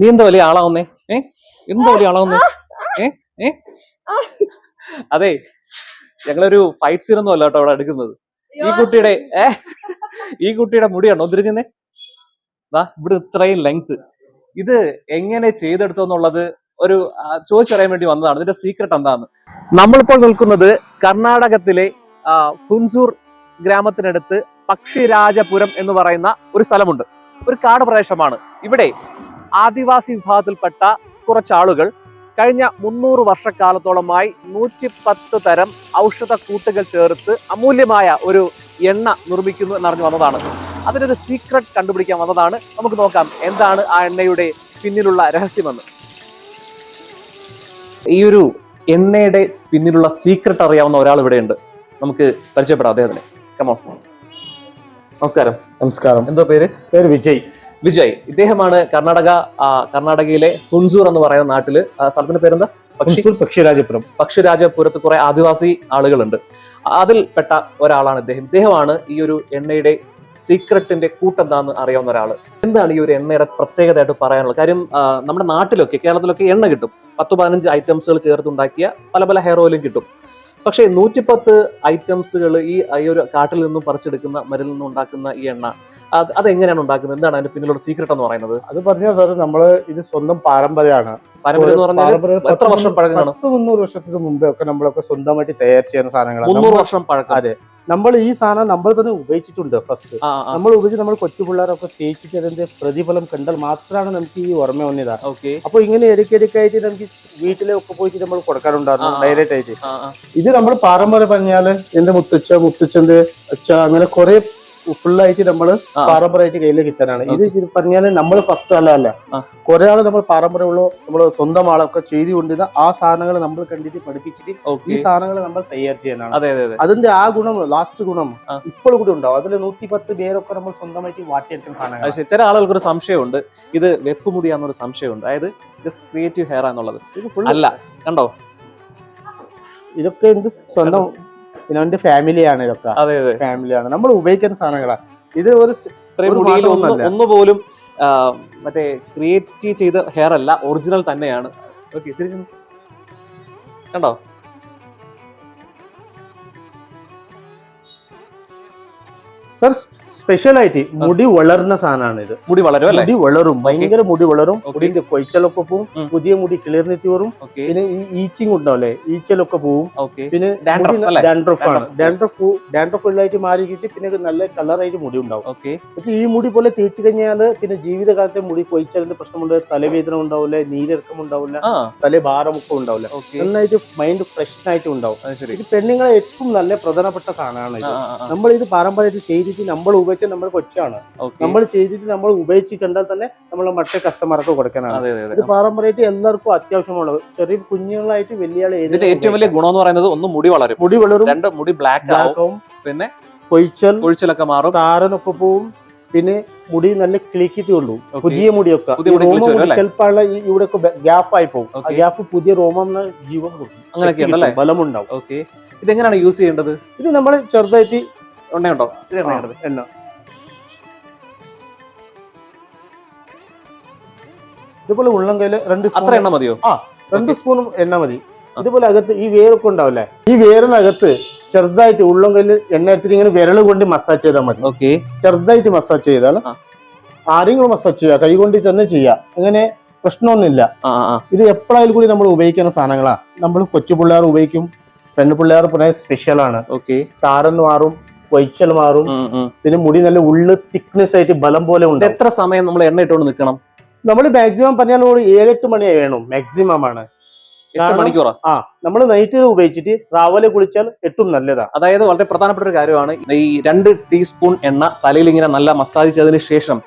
നീ എന്താ വലിയ ആളാവുന്നേ? ഏ? എന്താ വലിയ ആളാവുന്നേ? ഏ? ഏ? അതെ ഞങ്ങളൊരു ഫൈറ്റ് സീൻ ഒന്നും അല്ല കേട്ടോ അവിടെ എടുക്കുന്നത്. ഈ കുട്ടിയുടെ ഏ? ഈ കുട്ടിയുടെ മുടിയാണോ ഒന്നിരിക്കുന്നേ വാ ഇവിടെ ഇത്രയും ലെങ്ത് ഇത് എങ്ങനെ ചെയ്തെടുത്തു എന്നുള്ളത് ഒരു ചോദിച്ചറിയാൻ വേണ്ടി വന്നതാണ്. ഇതിന്റെ സീക്രട്ട് എന്താണ് നമ്മളിപ്പോൾ നിൽക്കുന്നത് കർണാടകത്തിലെ ഫുൻസൂർ ഗ്രാമത്തിനടുത്ത് പക്ഷിരാജപുരം എന്ന് പറയുന്ന ഒരു സ്ഥലമുണ്ട്. ഒരു കാട് പ്രദേശമാണ്. ഇവിടെ ആദിവാസി വിഭാഗത്തിൽപ്പെട്ട കുറച്ചാളുകൾ കഴിഞ്ഞ മുന്നൂറ് വർഷക്കാലത്തോളമായി നൂറ്റി പത്ത് തരം ഔഷധ കൂട്ടുകൾ ചേർത്ത് അമൂല്യമായ ഒരു എണ്ണ നിർമ്മിക്കുന്നു എന്നറിഞ്ഞു വന്നതാണ്. അതിനൊരു സീക്രട്ട് കണ്ടുപിടിക്കാൻ വന്നതാണ്. നമുക്ക് നോക്കാം എന്താണ് ആ എണ്ണയുടെ പിന്നിലുള്ള രഹസ്യമെന്ന്. ഈ ഒരു എണ്ണയുടെ പിന്നിലുള്ള സീക്രട്ട് അറിയാവുന്ന ഒരാൾ ഇവിടെ ഉണ്ട് നമുക്ക് പരിചയപ്പെടാം അദ്ദേഹത്തിന്. കമോ നമസ്കാരം. നമസ്കാരം. എന്തോ പേര്? പേര് വിജയ്. വിജയ്. ഇദ്ദേഹമാണ് കർണാടക കർണാടകയിലെ ഹുൻസൂർ എന്ന് പറയുന്ന നാട്ടിൽ. സ്ഥലത്തിന്റെ പേരെന്താ? പക്ഷി പക്ഷിരാജപുരം. പക്ഷിരാജപുരത്ത് കുറെ ആദിവാസി ആളുകളുണ്ട്. അതിൽപ്പെട്ട ഒരാളാണ് ഇദ്ദേഹം. ഇദ്ദേഹമാണ് ഈ ഒരു എണ്ണയുടെ സീക്രട്ടിന്റെ കൂട്ടെന്താന്ന് അറിയാവുന്ന ഒരാൾ. എന്താണ് ഈ ഒരു എണ്ണയുടെ പ്രത്യേകതയായിട്ട് പറയാനുള്ളത്? കാര്യം നമ്മുടെ നാട്ടിലൊക്കെ കേരളത്തിലൊക്കെ എണ്ണ കിട്ടും. പത്ത് പതിനഞ്ച് ഐറ്റംസുകൾ ചേർത്തുണ്ടാക്കിയ പല പല ഹെയർ ഓയിലും കിട്ടും. പക്ഷേ നൂറ്റിപ്പത്ത് ഐറ്റംസുകൾ ഈ ഈ ഒരു കാട്ടിൽ നിന്നും പറിച്ചെടുക്കുന്ന മരിൽ നിന്നും ഉണ്ടാക്കുന്ന ഈ എണ്ണ അത് അതെങ്ങനെയാണ് ഉണ്ടാക്കുന്നത്? എന്താണ് അതിന്റെ പിന്നിലുള്ള സീക്രട്ട് എന്ന് പറയുന്നത്? അത് പറഞ്ഞാൽ സാർ നമ്മൾ ഇത് സ്വന്തം പാരമ്പര്യമാണ്. പാരമ്പര്യം എന്ന് പറഞ്ഞാൽ എത്ര വർഷം പത്ത് മുന്നൂറ് വർഷത്തിന് മുമ്പേ ഒക്കെ നമ്മളൊക്കെ സ്വന്തമായിട്ട് തയ്യാർ ചെയ്യുന്ന സാധനങ്ങളാണ്. മുന്നൂറ് വർഷം പഴക്കം. അതെ. നമ്മൾ ഈ സാധനം നമ്മൾ തന്നെ ഉപയോഗിച്ചിട്ടുണ്ട് ഫസ്റ്റ് നമ്മൾ ഉപയോഗിച്ച് നമ്മൾ കൊച്ചു പിള്ളേരൊക്കെ തേച്ചിട്ട് അതിന്റെ പ്രതിഫലം കണ്ടാൽ മാത്രമാണ് നമുക്ക് ഈ ഓർമ്മ വന്നതാ. ഓക്കെ. അപ്പൊ ഇങ്ങനെ ഇടയ്ക്കിടയ്ക്കായിട്ട് നമുക്ക് വീട്ടിലൊക്കെ പോയിട്ട് നമ്മൾ കൊടുക്കാറുണ്ടായിരുന്നു. ഡയറക്റ്റ് ആയിട്ട് ഇത് നമ്മൾ പാരമ്പര്യം പറഞ്ഞാൽ എന്റെ മുത്തച്ഛ മുത്തച്ഛന്റെ അച്ഛ അങ്ങനെ കുറെ ഫുള്ളായിട്ട് നമ്മൾ. പാരമ്പര്യമായിട്ട് കയ്യിലേക്ക് കിട്ടാനാണ്. ഇത് പറഞ്ഞാൽ നമ്മൾ ഫസ്റ്റ് അല്ല അല്ല. ആൾ നമ്മൾ പാരമ്പര്യമുള്ള നമ്മൾ സ്വന്തം ആളൊക്കെ ചെയ്തുകൊണ്ടിരുന്ന ആ സാധനങ്ങൾ നമ്മൾ കണ്ടിട്ട് പഠിപ്പിച്ചിട്ട് ഈ സാധനങ്ങൾ നമ്മൾ തയ്യാർ ചെയ്യാനാണ്. അതെ അതെ അതെ. അതിന്റെ ആ ഗുണം ലാസ്റ്റ് ഗുണം ഇപ്പോഴും ഇപ്പോൾ കൂടി ഉണ്ടാവും. അതിൽ നൂറ്റി പത്ത് പേരൊക്കെ നമ്മൾ സ്വന്തമായിട്ട് വാട്ടിയെടുക്കുന്ന സാധനങ്ങൾ. ചില ആളുകൾക്ക് ഒരു സംശയമുണ്ട്. ഇത് വെപ്പ് വെപ്പുമുടിയാന്നൊരു സംശയമുണ്ട്. അതായത് ജസ്റ്റ് ക്രിയേറ്റീവ് ഹെയർ എന്നുള്ളത് അല്ല കണ്ടോ? ഇതൊക്കെ എന്ത് സ്വന്തം പിന്നെ ഫാമിലിയാണ് ഇതൊക്കെ. അതെ അതെ. ഫാമിലിയാണ് നമ്മൾ ഉപയോഗിക്കുന്ന സാധനങ്ങളാണ് ഇത് ഒരു ഒന്ന് പോലും മറ്റേ ക്രിയേറ്റ് ചെയ്ത ഹെയർ അല്ല ഒറിജിനൽ തന്നെയാണ്. ഓക്കെ കണ്ടോ? സർ സ്പെഷ്യൽ ആയിട്ട് മുടി വളർന്ന സാധനമാണ് ഇത്. മുടി വളരും മുടി വളരും ഭയങ്കര മുടി വളരും. മുടിന്റെ കൊയ്ച്ചലൊക്കെ പോവും പുതിയ മുടി കിളിർന്നിട്ട് വരും. പിന്നെ ഈ ഈച്ചിങ് ഉണ്ടാവില്ലേ ഈച്ചലൊക്കെ പോവും. പിന്നെ? ഡാൻഡ്രഫ് ആണ്. ഡാൻഡ്രഫ് ഡാൻഡ്രഫ് ഉള്ളതായിട്ട് മാറിയിട്ട് പിന്നെ നല്ല കളറായിട്ട് മുടി ഉണ്ടാവും പക്ഷെ ഈ മുടി പോലെ തേച്ച് കഴിഞ്ഞാൽ പിന്നെ ജീവിതകാലത്തെ മുടി കൊയ്ച്ചലിന്റെ പ്രശ്നമുണ്ട്. തലവേദന ഉണ്ടാവില്ല നീരിറക്കം ഉണ്ടാവില്ല തല ഭാരമൊക്കെ ഉണ്ടാവില്ല. നന്നായിട്ട് മൈൻഡ് ഫ്രഷ് ആയിട്ട് ഉണ്ടാവും. ഇത് പെണ്ണുങ്ങളെ ഏറ്റവും നല്ല പ്രധാനപ്പെട്ട സാധനമാണ്. നമ്മൾ ഇത് പാരമ്പര്യമായിട്ട് ചെയ്തിട്ട് നമ്മൾ ഉപയോഗിച്ച നമ്മൾ കൊച്ചാണ്. നമ്മൾ ചെയ്തിട്ട് നമ്മൾ ഉപയോഗിച്ച് കണ്ടാൽ തന്നെ നമ്മൾ മറ്റേ കസ്റ്റമർക്ക് കൊടുക്കാനാണ്. ഇത് പാരമ്പര്യമായിട്ട് എല്ലാവർക്കും അത്യാവശ്യമുള്ളത്. ചെറിയ കുഞ്ഞുങ്ങളായിട്ട് വലിയ ആളെ ഇതിന്റെ ഏറ്റവും വലിയ ഗുണം എന്ന് പറയുന്നത് ഒന്ന് മുടി വളരും. മുടി വളരും രണ്ട് മുടി ബ്ലാക്ക് ആവും. പിന്നെ കൊയ്ച്ചൽ കൊഴിച്ചലൊക്കെ മാറും. താരനൊക്കെ പോവും. പിന്നെ മുടി നല്ല കിളിക്കിട്ട് കൊണ്ടു പുതിയ മുടിയൊക്കെ? ചിലപ്പോൾ ഇവിടെ ഗ്യാപ്പ് ആയി പോകും. ആ ഗ്യാപ്പ് പുതിയ റോമം ജീവൻ കൊടുക്കും. ബലമുണ്ടാവും. ഇതെങ്ങനെയാണ് യൂസ് ചെയ്യേണ്ടത്? ഇത് നമ്മൾ ചെറുതായിട്ട് ഉണ്ടോ എല്ലാം ഇതുപോലെ ഉള്ളം കയ്യിൽ രണ്ട് അത്ര എണ്ണ മതിയോ? ആ രണ്ട് സ്പൂണും എണ്ണ മതി. ഇതുപോലെ അകത്ത് ഈ വേരൊക്കെ ഉണ്ടാവില്ലേ? ഈ വേരിനകത്ത് ചെറുതായിട്ട് ഉള്ളം കയ്യിൽ എണ്ണ എടുത്തിട്ട് ഇങ്ങനെ വിരൽ കൊണ്ട് മസാജ് ചെയ്താൽ മതി. ഓക്കെ. ചെറുതായിട്ട് മസാജ് ചെയ്താൽ. ആരെങ്കിലും മസാജ് ചെയ്യുക കൈ കൊണ്ട് തന്നെ ചെയ്യുക അങ്ങനെ പ്രശ്നമൊന്നുമില്ല. ഇത് എപ്പോഴായാലും കൂടി നമ്മൾ ഉപയോഗിക്കുന്ന സാധനങ്ങളാ. നമ്മൾ കൊച്ചു പിള്ളേർ ഉപയോഗിക്കും പെണ്ണു പിള്ളേർ പിന്നെ സ്പെഷ്യലാണ് ഓക്കെ. താരൻ മാറും കൊയ്ച്ചൽ മാറും. പിന്നെ മുടി നല്ല ഉള്ള് തിക്നെസ് ആയിട്ട് ബലം പോലെ ഉണ്ട് എത്ര സമയം നമ്മൾ എണ്ണ ഇട്ടുകൊണ്ട് നിൽക്കണം? നമ്മൾ മാക്സിമം പറഞ്ഞാൽ ഒരു ഏഴെട്ട് മണിയായി വേണം മാക്സിമം ആണ്. ആ നമ്മൾ നൈറ്റ് ഉപയോഗിച്ചിട്ട് രാവിലെ കുളിച്ചാൽ ഏറ്റവും നല്ലതാ. അതായത് വളരെ പ്രധാനപ്പെട്ട ഒരു കാര്യമാണ് ഈ രണ്ട് ടീസ്പൂൺ എണ്ണ തലയിൽ ഇങ്ങനെ നല്ല മസാജ് ചെയ്തതിന് ശേഷം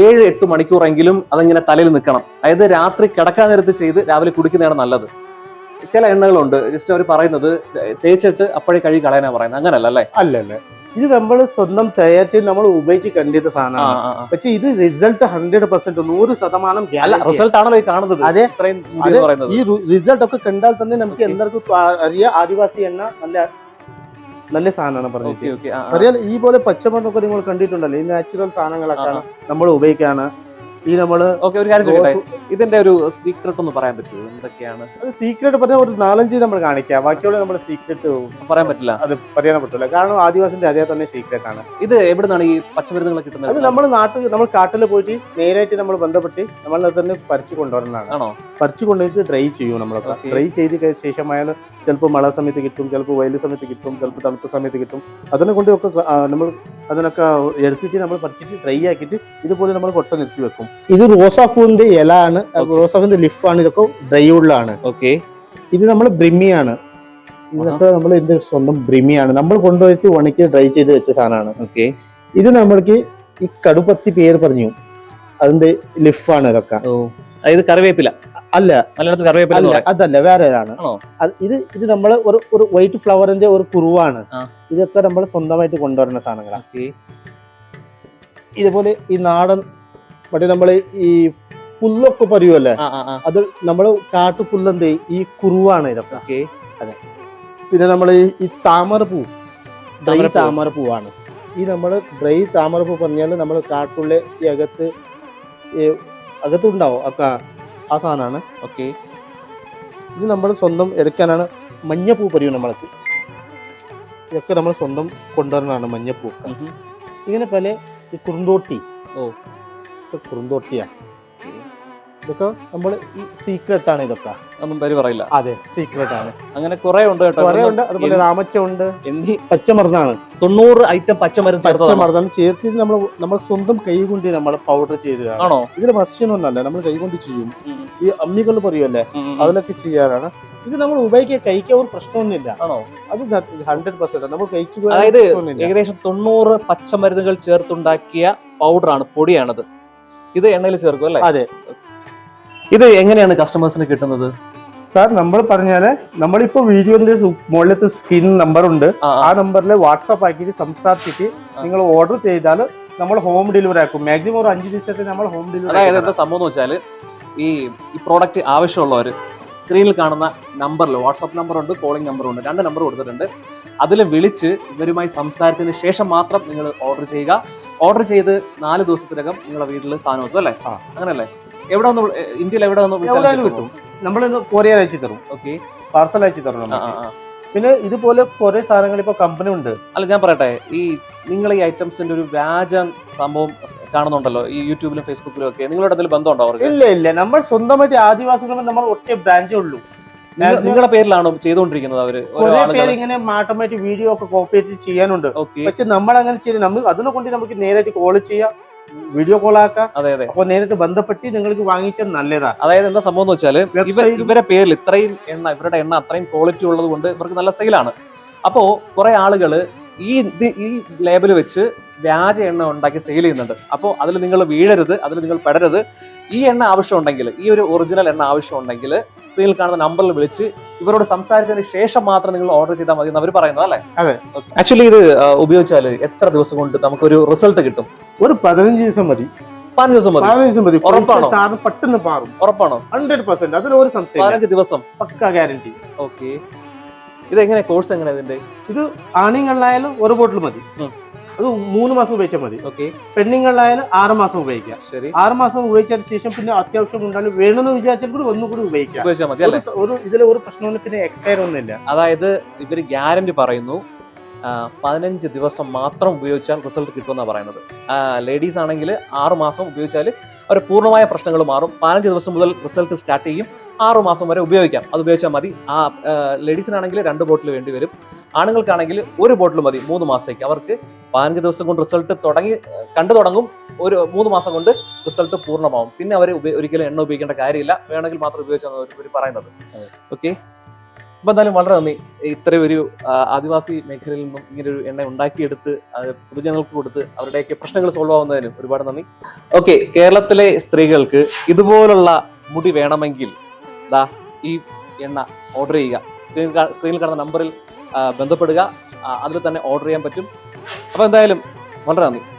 ഏഴ് എട്ട് മണിക്കൂറെങ്കിലും അതങ്ങനെ തലയിൽ നിൽക്കണം. അതായത് രാത്രി കിടക്കാൻ നേരത്ത് ചെയ്ത് രാവിലെ കുടിക്കുന്നതാണ് നല്ലത്. ചില എണ്ണകളുണ്ട് ജസ്റ്റ് അവർ പറയുന്നത് തേച്ചിട്ട് അപ്പോഴേ കഴുകി കളയാനാ പറയുന്നത്. അങ്ങനല്ല അല്ലേ? അല്ലല്ലേ. ഇത് നമ്മൾ സ്വന്തം തയ്യാറ്റി നമ്മൾ ഉപയോഗിച്ച് കണ്ടിട്ട് സാധനമാണ്. പക്ഷെ ഇത് റിസൾട്ട് ഹൺഡ്രഡ് പെർസെന്റ് നൂറ് ശതമാനം റിസൾട്ട് ആണല്ലോ ഈ കാണുന്നത്. അതെ. ഈ റിസൾട്ട് ഒക്കെ കണ്ടാൽ തന്നെ നമുക്ക്. എല്ലാവർക്കും അറിയാം. ആദിവാസി എണ്ണ നല്ല നല്ല സാധനമാണ് പറഞ്ഞത്. അറിയാൽ ഈ പോലെ പച്ചമണ്ണൊക്കെ നിങ്ങൾ കണ്ടിട്ടുണ്ടല്ലോ. ഈ നാച്ചുറൽ സാധനങ്ങളൊക്കെ നമ്മൾ ഉപയോഗിക്കാണ്. ഈ നമ്മൾ ഓക്കെ ഒരു കാര്യം ചോദിക്കട്ടെ? ഇതിന്റെ ഒരു സീക്രട്ട് ഒന്ന് പറയാൻ പറ്റുമോ? എന്തൊക്കെയാണ്? അത് സീക്രട്ട് പറഞ്ഞാൽ ഒരു നാലഞ്ച് നമ്മൾ കാണിക്കാം. ബാക്കിയുള്ള നമ്മുടെ സീക്രട്ട് പറയാൻ പറ്റില്ല. അത് പറയാൻ പറ്റില്ല കാരണം ആദിവാസിന്റെ അതേ തന്നെ സീക്രട്ട് ആണ്. ഇത് എവിടുന്നാണ് ഈ പച്ചമരുന്നുകൾ അത് കിട്ടുന്നത് നമ്മൾ നാട്ടിൽ നമ്മൾ കാട്ടിൽ പോയിട്ട് നേരായിട്ട് നമ്മൾ ബന്ധപ്പെട്ട് നമ്മൾ അത് തന്നെ പറിച്ചു കൊണ്ടുവരുന്നതാണ്. ആണോ? പറിച്ചു കൊണ്ടുപോയിട്ട് ഡ്രൈ ചെയ്യും നമ്മളൊക്കെ. ഡ്രൈ ചെയ്ത് ശേഷം ശേഷമായാലും ചിലപ്പോൾ മഴ സമയത്ത് കിട്ടും ചിലപ്പോൾ വെയിൽ സമയത്ത് കിട്ടും ചിലപ്പോൾ തണുത്ത സമയത്ത് കിട്ടും. അതിനെ കൊണ്ട് ഒക്കെ നമ്മൾ അതിനൊക്കെ എടുത്തിട്ട് നമ്മൾ പറിച്ചിട്ട് ഡ്രൈ ആക്കിയിട്ട് ഇതുപോലെ നമ്മൾ കൊട്ട നിർത്തി വെക്കും. ഇത് റോസാഫൂവിന്റെ ഇല ആണ്. റോസാപ്പൂവിന്റെ ലിഫ് ആണ് ഇതൊക്കെ ഡ്രൈ ഉള്ളതാണ്. ഓക്കെ ഇത് നമ്മൾ ബ്രിമിയാണ്. ഇതൊക്കെ നമ്മൾ ഇതിന്റെ സ്വന്തം ബ്രിമിയാണ്. നമ്മൾ കൊണ്ടുപോയിട്ട് ഉണക്കി ഡ്രൈ ചെയ്ത് വെച്ച സാധനമാണ്. ഓക്കെ ഇത് നമ്മൾക്ക് ഈ കടുപ്പത്തി പേര് പറഞ്ഞു. അതിന്റെ ലിഫാണ് ഇതൊക്കെ. ഇത് കറിവേപ്പില. അല്ല. മലയാളത്തിൽ കറിവേപ്പില അതല്ല വേറെ ഏതാണ്? ഇത് ഇത് നമ്മൾ ഒരു ഒരു വൈറ്റ് ഫ്ലവറിന്റെ ഒരു കുറുവാണ്. ഇതൊക്കെ നമ്മൾ സ്വന്തമായിട്ട് കൊണ്ടുവരുന്ന സാധനങ്ങളാണ് ഇതുപോലെ ഈ നാടൻ മറ്റേ നമ്മൾ ഈ പുല്ലൊക്കെ പറയുമല്ലേ അത് നമ്മൾ കാട്ടുപുല്ലെന്ത് ഈ കുറുവാണ് ഇതൊക്കെ. അതെ. പിന്നെ നമ്മൾ ഈ താമരപ്പൂ. ഡ്രൈ താമരപ്പൂ. താമരപ്പൂവാണ്. ഈ നമ്മൾ ഡ്രൈ താമരപ്പൂ പറഞ്ഞാൽ നമ്മൾ കാട്ടുള്ള ഈ അകത്ത് അകത്തുണ്ടാവും. ഒക്കെ ആ സാധനമാണ്. ഓക്കെ ഇത് നമ്മൾ സ്വന്തം എടുക്കാനാണ് മഞ്ഞപ്പൂ പറയും നമ്മൾക്ക്. ഇതൊക്കെ നമ്മൾ സ്വന്തം കൊണ്ടുവരുന്നതാണ് മഞ്ഞപ്പൂ. ഇങ്ങനെ പല ഈ കുറുന്തോട്ടി. ഓ. കുറുന്തോട്ടിയാണ് ഇതൊക്കെ നമ്മൾ ഈ സീക്രട്ട് ആണ് ഇതൊക്കെ. ഒന്നും പേര് പറയില്ല. അതെ സീക്രട്ട് ആണ്. അങ്ങനെ കുറെ ഉണ്ട് കേട്ടോ. കുറെ ഉണ്ട്. അതുപോലെ രാമച്ചുണ്ട് എന്നീ പച്ചമരുന്നാണ്. തൊണ്ണൂറ് ഐറ്റം പച്ചമരുന്ന് പച്ചമരുന്നാണ് ചേർത്ത് നമ്മൾ നമ്മൾ സ്വന്തം കൈകൊണ്ട് നമ്മൾ പൗഡർ ചെയ്തതാണ്. ആണോ? ഇതിൽ മസ്യനൊന്നല്ല നമ്മൾ കൈകൊണ്ട് ചെയ്യും. ഈ അമ്മികൾ പറയുമല്ലേ. അതിലൊക്കെ ചെയ്യാനാണ് ഇത് നമ്മൾ ഉപയോഗിക്കാൻ കഴിക്കാൻ ഒരു പ്രശ്നമൊന്നുമില്ല. ആണോ? അത് ഹൺഡ്രഡ് പെർസെന്റ് നമ്മൾ പോയാൽ അതായത് ഏകദേശം തൊണ്ണൂറ് പച്ചമരുന്നുകൾ ചേർത്തുണ്ടാക്കിയ പൗഡറാണ് പൊടിയാണത്. ഇത് എണ്ണയിൽ ചേർക്കും അല്ലേ? അതെ. ഇത് എങ്ങനെയാണ് കസ്റ്റമേഴ്സിന് കിട്ടുന്നത്? സാർ നമ്മൾ പറഞ്ഞാൽ നമ്മളിപ്പോ വീഡിയോന്റെ മുകളിലത്തെ സ്ക്രീൻ നമ്പർ ഉണ്ട്. ആ, നമ്പറിൽ വാട്സാപ്പ് ആക്കിയിട്ട് സംസാരിച്ചിട്ട് നിങ്ങൾ ഓർഡർ ചെയ്താൽ നമ്മൾ ഹോം ഡെലിവറി ആക്കും. മാക്സിമം ഒരു അഞ്ച് ദിവസത്തെ നമ്മൾ ഹോം അതായത് ഡെലിവറി എന്താ സംഭവം എന്ന് വെച്ചാൽ ഈ ഈ പ്രോഡക്റ്റ് ആവശ്യമുള്ളവർ സ്ക്രീനിൽ കാണുന്ന നമ്പറിൽ വാട്സപ്പ് നമ്പർ ഉണ്ട് കോളിംഗ് നമ്പർ ഉണ്ട് രണ്ട് നമ്പർ കൊടുത്തിട്ടുണ്ട്. അതിൽ വിളിച്ച് ഇവരുമായി സംസാരിച്ചതിന് ശേഷം മാത്രം നിങ്ങൾ ഓർഡർ ചെയ്യുക. ഓർഡർ ചെയ്ത് നാല് ദിവസത്തിനകം നിങ്ങളുടെ വീട്ടിൽ സാധനം എത്തും അല്ലേ? അങ്ങനെയല്ലേ അങ്ങനല്ലേ? എവിടെ ഒന്ന് ഇന്ത്യയിൽ എവിടെ ഒന്ന് എവിടെയാലും കിട്ടും. നമ്മൾ കൊറിയർ അയച്ചു തരും. ഓക്കെ. പാർസൽ അയച്ചു തരും നമുക്ക് പിന്നെ ഇതുപോലെ കുറെ സാധനങ്ങൾ ഇപ്പൊ കമ്പനി ഉണ്ട്. അല്ല ഞാൻ പറയട്ടെ. ഈ നിങ്ങൾ ഈ ഐറ്റംസിന്റെ ഒരു വ്യാജ സംഭവം കാണുന്നുണ്ടല്ലോ? ഈ യൂട്യൂബിലും ഫേസ്ബുക്കിലും ഒക്കെ. നിങ്ങളുടെ എന്തെങ്കിലും ബന്ധമുണ്ടോ അവർക്ക്? ഇല്ല ഇല്ല. നമ്മൾ സ്വന്തമായിട്ട് ആദിവാസികൾ നമ്മൾ ഒറ്റ ബ്രാഞ്ചേ ഉള്ളൂ. നിങ്ങളുടെ പേരിലാണോ ചെയ്തുകൊണ്ടിരിക്കുന്നത് അവർ? കുറെ പേര് ഇങ്ങനെ മാട്ടമായിട്ട് വീഡിയോ ഒക്കെ കോപ്പി ചെയ്യാനുണ്ട്. പക്ഷെ നമ്മൾ അങ്ങനെ ചെയ്ത് നമ്മൾ അതിനെ കൊണ്ട് നമുക്ക് നേരിട്ട് കോൾ ചെയ്യാം. വീഡിയോ കോൾ ആക്കാം. അതെ അതെ. അപ്പൊ നേരിട്ട് ബന്ധപ്പെട്ട് നിങ്ങൾക്ക് വാങ്ങിച്ച നല്ലതാ. അതായത് എന്താ സംഭവം എന്ന് വെച്ചാൽ ഇവ ഇവരെ പേരിൽ ഇത്രയും എണ്ണ ഇവരുടെ എണ്ണ അത്രയും ക്വാളിറ്റി ഉള്ളത് കൊണ്ട് ഇവർക്ക് നല്ല സെയിലാണ് അപ്പോ കുറെ ആളുകൾ ഈ ഇത് ഈ ലേബൽ വെച്ച് വ്യാജ എണ്ണ ഉണ്ടാക്കി സെയിൽ ചെയ്യുന്നുണ്ട്. അപ്പോൾ അതിൽ നിങ്ങൾ വീഴരുത് അതിൽ നിങ്ങൾ പെടരുത്. ഈ എണ്ണ ആവശ്യമുണ്ടെങ്കിൽ ഈ ഒരു ഒറിജിനൽ എണ്ണ ആവശ്യമുണ്ടെങ്കിൽ സ്ക്രീനിൽ കാണുന്ന നമ്പറിൽ വിളിച്ച് ഇവരോട് സംസാരിച്ചതിന് ശേഷം മാത്രം നിങ്ങൾ ഓർഡർ ചെയ്താൽ മതി എന്ന് അവർ പറയുന്നത് അല്ലേ? അതെ. ആക്ച്വലി ഇത് ഉപയോഗിച്ചാൽ എത്ര ദിവസം കൊണ്ട് നമുക്കൊരു റിസൾട്ട് കിട്ടും? ഒരു പതിനഞ്ച് ദിവസം മതി. പെട്ടെന്ന് മാറും. ഉറപ്പാണോ? ഹൺഡ്രഡ് പെർസെന്റ് അതിൽ ഒരു സംശയം പതിനഞ്ച് ദിവസം. പക്ക ഗ്യാരണ്ടി ഓക്കെ ഇതെങ്ങനെ കോഴ്സ് എങ്ങനെ ഇതിന്റെ? ഇത് ആണുങ്ങളിലായാലും ഒരു ബോട്ടിൽ മതി. അത് മൂന്ന് മാസം ഉപയോഗിച്ചാൽ മതി. ഓക്കെ പെണ്ണുങ്ങളിലായാലും ആറ് മാസം ഉപയോഗിക്കാം. ശരി. ആറ് മാസം ഉപയോഗിച്ചതിന് ശേഷം പിന്നെ അത്യാവശ്യം ഉണ്ടാലും വേണമെന്ന് വിചാരിച്ചാൽ കൂടി ഒന്നുകൂടി ഉപയോഗിക്കാം. ഉപയോഗിച്ചാൽ മതി അല്ലേ? ഒരു- ഇതിലെ ഒരു പ്രശ്നമൊന്നും പിന്നെ എക്സ്പയർ ഒന്നുമില്ല. അതായത് ഇവർ ഗ്യാരണ്ടി പറയുന്നു പതിനഞ്ച് ദിവസം മാത്രം ഉപയോഗിച്ചാൽ റിസൾട്ട് കിട്ടുമെന്നാണ് പറയുന്നത്. ലേഡീസ് ആണെങ്കിൽ ആറ് മാസം ഉപയോഗിച്ചാൽ അവർ പൂർണമായ പ്രശ്നങ്ങൾ മാറും. പതിനഞ്ച് ദിവസം മുതൽ റിസൾട്ട് സ്റ്റാർട്ട് ചെയ്യും. ആറു മാസം വരെ ഉപയോഗിക്കാം. അത് ഉപയോഗിച്ചാൽ മതി. ആ ലേഡീസിനാണെങ്കിൽ രണ്ട് ബോട്ടിൽ വേണ്ടി വരും. ആണുങ്ങൾക്കാണെങ്കിൽ ഒരു ബോട്ടിൽ മതി മൂന്ന് മാസത്തേക്ക്. അവർക്ക് പതിനഞ്ച് ദിവസം കൊണ്ട് റിസൾട്ട് തുടങ്ങി കണ്ടു തുടങ്ങും. ഒരു മൂന്ന് മാസം കൊണ്ട് റിസൾട്ട് പൂർണമാവും. പിന്നെ അവർ ഒരിക്കലും എണ്ണ ഉപയോഗിക്കേണ്ട കാര്യമില്ല. വേണമെങ്കിൽ മാത്രം ഉപയോഗിച്ചാൽ അവർ പറയുന്നത്. ഓക്കെ അപ്പൊ എന്തായാലും വളരെ നന്ദി. ഇത്രയും ഒരു ആദിവാസി മേഖലയിൽ നിന്നും ഇങ്ങനെ ഒരു എണ്ണ ഉണ്ടാക്കിയെടുത്ത് പൊതുജനങ്ങൾക്ക് കൊടുത്ത് അവരുടെയൊക്കെ പ്രശ്നങ്ങൾ സോൾവ് ആവുന്നതിനും ഒരുപാട് നന്ദി. ഓക്കെ കേരളത്തിലെ സ്ത്രീകൾക്ക് ഇതുപോലുള്ള മുടി വേണമെങ്കിൽ ദാ ഈ എണ്ണ ഓർഡർ ചെയ്യുക. സ്ക്രീൻ സ്ക്രീനിൽ കാണുന്ന നമ്പറിൽ ബന്ധപ്പെടുക. അതിൽ തന്നെ ഓർഡർ ചെയ്യാൻ പറ്റും. അപ്പൊ എന്തായാലും വളരെ നന്ദി.